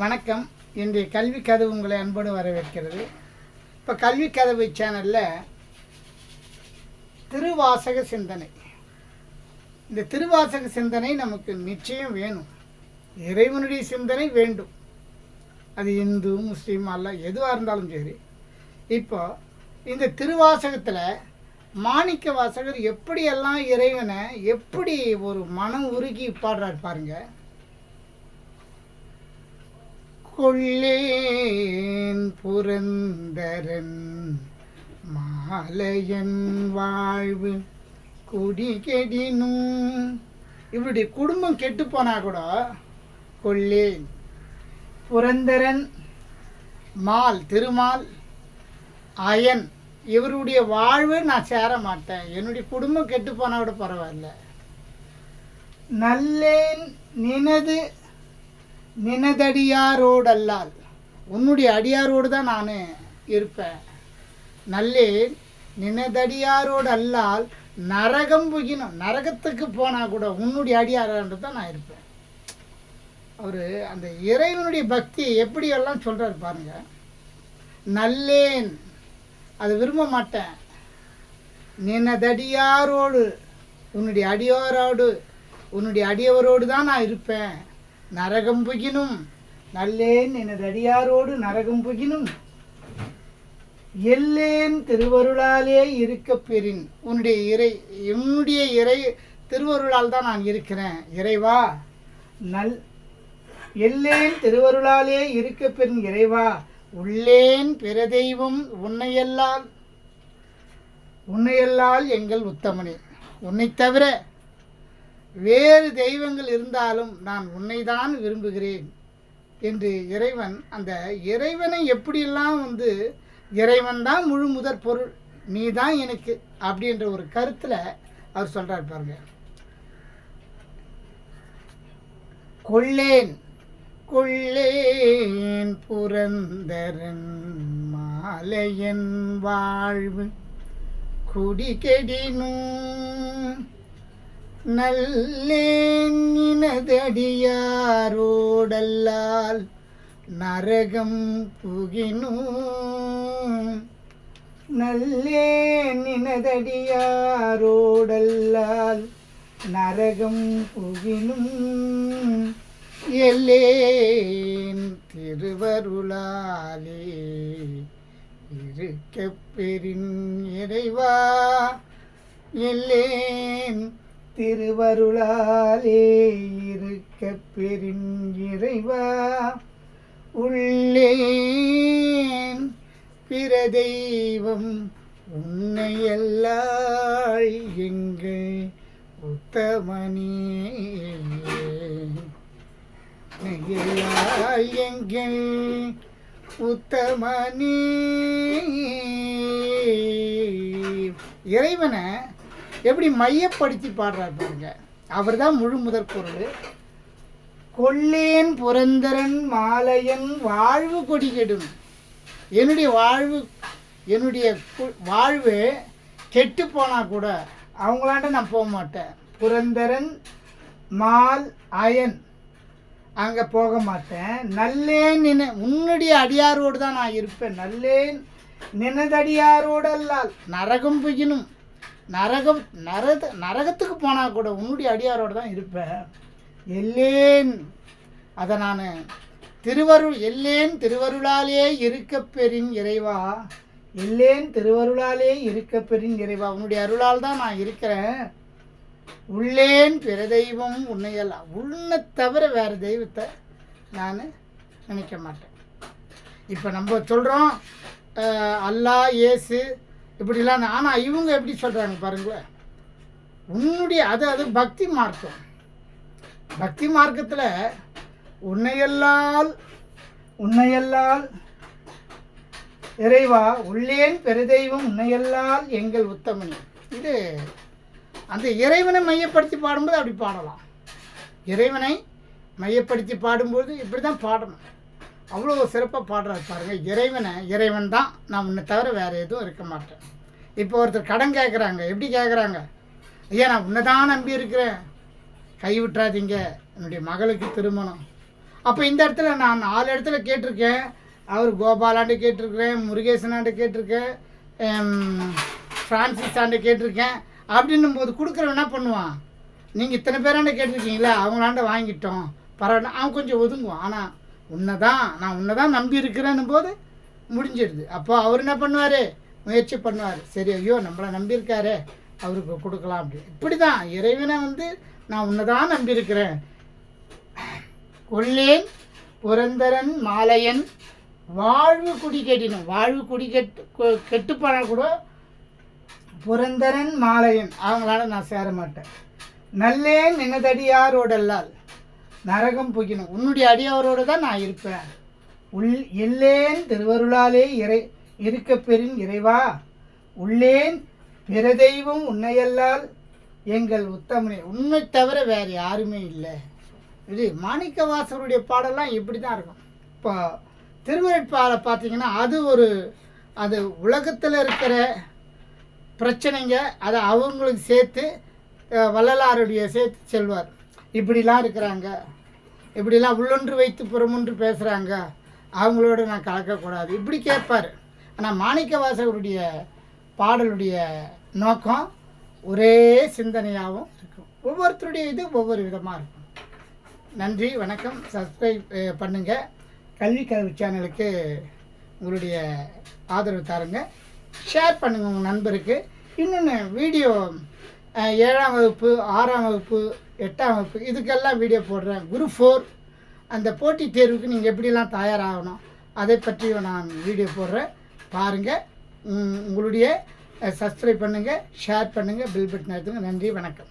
வணக்கம். இன்றைய கல்வி கதவு உங்களை அன்போடு வரவேற்கிறது. இப்போ கல்வி கதவு சேனலில் திருவாசக சிந்தனை. இந்த திருவாசக சிந்தனை நமக்கு நிச்சயம் வேணும். இறைவனுடைய சிந்தனை வேண்டும். அது இந்து முஸ்லீம் அல்ல எதுவாக இருந்தாலும் சரி. இப்போ இந்த திருவாசகத்தில் மாணிக்க வாசகர் எப்படியெல்லாம் இறைவனை எப்படி ஒரு மனம் உருகி பாடுறார் பாருங்கள் கொள்ளேன் புரந்தரன் மாலையன் வாழ்வு குடி கெடினும் இவருடைய குடும்பம் கெட்டு போனா கூட கொள்ளேன் புரந்தரன் மால் திருமால் அயன் இவருடைய வாழ்வு நான் சேர மாட்டேன். என்னுடைய குடும்பம் கெட்டு போனா கூட பரவாயில்ல. நல்லேன் நினது நினதடியாரோடல்லால். உன்னுடைய அடியாரோடு தான் நான் இருப்பேன். நல்லேன் நினதடியாரோடு அல்லால் நரகம் புகினும். நரகத்துக்கு போனால் கூட உன்னுடைய அடியாரோடு தான் நான் இருப்பேன். அவர் அந்த இறைவனுடைய பக்தி எப்படியெல்லாம் சொல்கிறார் பாருங்க. நல்லேன். அதை விரும்ப மாட்டேன். நினதடியாரோடு உன்னுடைய அடியாரோடு உன்னுடைய அடியவரோடு தான் நான் இருப்பேன். நரகம் புகினும். நல்லேன் எனது அடியாரோடு நரகம் புகினும். எல்லேன் திருவருளாலே இருக்க பெறின். உன்னுடைய இறை என்னுடைய இறை திருவருளால் தான் நான் இருக்கிறேன். இறைவா நல் எல்லேன் திருவருளாலே இருக்க பெறின் இறைவா உள்ளேன் பிற தெய்வம் உன்னையல்லால் உன்னையல்லால் எங்கள் உத்தமனே. உன்னை தவிர வேறு தெய்வங்கள் இருந்தாலும் நான் உன்னைதான் விரும்புகிறேன் என்று இறைவன் அந்த இறைவனை எப்படியெல்லாம் வந்து இறைவன் தான் முழு முதற் பொருள் நீ தான் எனக்கு அப்படின்ற ஒரு கருத்தில் அவர் சொல்கிறார் பாருங்க. கொள்ளேன் கொள்ளேன் புரந்தரன் மாலையன் வாழ்வு குடிகெடினும் நல்லேன் இனதடியாரோடல்லால் நரகம் புகினும். நல்லேன் இனதடியாரோடல்லால் நரகம் புகினும். எல்லேன் திருவருளாலே இருக்க பெறின் இறைவா. எல்லேன் திருவருளாலே இருக்க பெருங்கிறைவா இறைவா உள்ளேன் பிற தெய்வம் உன்னையல்லாள் எங்கள் உத்தமனே. உன்னையல்லாள் எங்கள் உத்தமனே. இறைவனை எப்படி மையப்படுத்தி பாடுறார் பாருங்க. அவர் தான் முழு முதற் பொருள். கொள்ளேன் புரந்தரன் மாலையன் வாழ்வு கொடி கெடும். என்னுடைய வாழ்வு என்னுடைய கு- வாழ்வு கெட்டு போனால் கூட அவங்களாண்ட நான் போக மாட்டேன். புரந்தரன் மால் அயன். அங்கே போக மாட்டேன். நல்லேன் நின உன்னுடைய அடியாரோடு தான் நான் இருப்பேன். நல்லேன் நினதடியாரோடு அல்லால் நரகம் புகினும். நரகம் நரக நரகத்துக்கு போனால் கூட உன்னுடைய அடியாரோடு தான் இருப்பேன். எல்லேன். அதை நான் திருவருள் எல்லேன் திருவருளாலே இருக்க பெறின் இறைவா. எல்லேன் திருவருளாலே இருக்க பெறின் இறைவா. உன்னுடைய அருளால் தான் நான் இருக்கிறேன். உள்ளேன் பிற தெய்வம் உன்னையெல்லாம் உன்னை தவிர வேறு தெய்வத்தை நான் நினைக்க மாட்டேன். இப்போ நம்ம சொல்கிறோம் அல்லாஹ் இயேசு இப்படிலாம் ஆனால் இவங்க எப்படி சொல்கிறாங்க பாருங்களேன். உன்னுடைய அது அது பக்தி மார்க்கம். பக்தி மார்க்கத்தில் உன்னையல்லால் உன்னையல்லால் இறைவா உள்ளேன் பெருதெய்வம் உன்னையல்லால் எங்கள் உத்தமனி. இது அந்த இறைவனை மையப்படுத்தி பாடும்போது அப்படி பாடலாம். இறைவனை மையப்படுத்தி பாடும்போது இப்படி தான் பாடணும். அவ்வளோ சிறப்பாக பாடுறாரு பாருங்கள் இறைவனை இறைவன் தான் நான் உன்னை தவிர வேறு எதுவும் இருக்க மாட்டேன். இப்போ ஒருத்தர் கடன் கேட்குறாங்க எப்படி கேட்குறாங்க ஐயா நான் உன்னை தான் நம்பி இருக்கிறேன். கை விட்டுறாதீங்க. என்னுடைய மகளுக்கு திருமணம். அப்போ இந்த இடத்துல நான் நாலு இடத்துல கேட்டிருக்கேன். அவர் கோபாலாண்டு கேட்டிருக்கிறேன் முருகேசனாண்டு கேட்டிருக்கேன் எம், ஃப்ரான்சிஸ் ஆண்டு கேட்டிருக்கேன். அப்படின்னும் போது கொடுக்குறவன் என்ன பண்ணுவான்? நீங்கள் இத்தனை பேராண்ட கேட்டிருக்கீங்களா அவங்களாண்ட வாங்கிட்டோம். பரவாயில்ல அவன் கொஞ்சம் ஒதுங்குவான். ஆனால் உன்னை தான் நான் உன்னை தான் நம்பி இருக்கிறேன்னும் போது முடிஞ்சிடுது. அப்போ அவர் என்ன பண்ணுவார்? முயற்சி பண்ணுவார். சரி ஐயோ நம்மளை நம்பியிருக்காரு அவருக்கு கொடுக்கலாம் அப்படி. இப்படி தான் இறைவனை வந்து நான் உன்னை தான் நம்பியிருக்கிறேன். கொள்ளேன் புரந்தரன் மாலையன் வாழ்வு குடி கெட்டினும். வாழ்வு குடி கெட்டு கொ- போனால் கூட புரந்தரன் மாலையன். அவங்களால நான் சேர மாட்டேன். நல்லேன் நினதடியாரோடல்லால். நரகம் புகினும் உன்னுடைய அடியவரோடு தான் நான் இருப்பேன். உள் எல்லேன் திருவருளாலே இறை இருக்க பெறின் இறைவா. உள்ளேன் பிற தெய்வம் உன்னையல்லால் எங்கள் உத்தமனே. உன்னை தவிர வேறு யாருமே இல்லை. இது மாணிக்கவாசருடைய பாடலாம் இப்படி தான் இருக்கும். இப்போ திருவருட்பாலை பார்த்தீங்கன்னா அது ஒரு அது உலகத்தில் இருக்கிற பிரச்சனைங்க. அதை அவங்களுக்கு சேர்த்து வள்ளலாருடைய சேர்த்து செல்வார். இப்படிலாம் இருக்கிறாங்க. இப்படிலாம் உள்ளொன்று வைத்து புறமொன்று பேசுகிறாங்க அவங்களோட நான் கலக்கக்கூடாது. இப்படி கேட்பார். ஆனால் மாணிக்கவாசகருடைய பாடலுடைய நோக்கம் ஒரே சிந்தனையாகவும் இருக்கும். ஒவ்வொருத்தருடைய இது ஒவ்வொரு விதமாக இருக்கும். நன்றி வணக்கம். சப்ஸ்கிரைப் பண்ணுங்கள் கல்வி கல்வி சேனலுக்கு உங்களுடைய ஆதரவு தாருங்க. ஷேர் பண்ணுங்கள் உங்கள் நண்பருக்கு. இன்னொன்று வீடியோ ஏழாம் வகுப்பு ஆறாம் வகுப்பு எட்டாம் வகுப்பு இதுக்கெல்லாம் வீடியோ போடுறேன். குரு ஃபோர் அந்த போட்டித் தேர்வுக்கு நீங்கள் எப்படிலாம் தயாராகணும் அதை பற்றியும் நான் வீடியோ போடுறேன். பாருங்கள் உங்களுடைய சப்ஸ்கிரைப் பண்ணுங்கள் ஷேர் பண்ணுங்கள் பில் பட்டன் எடுத்துங்க நன்றி வணக்கம்.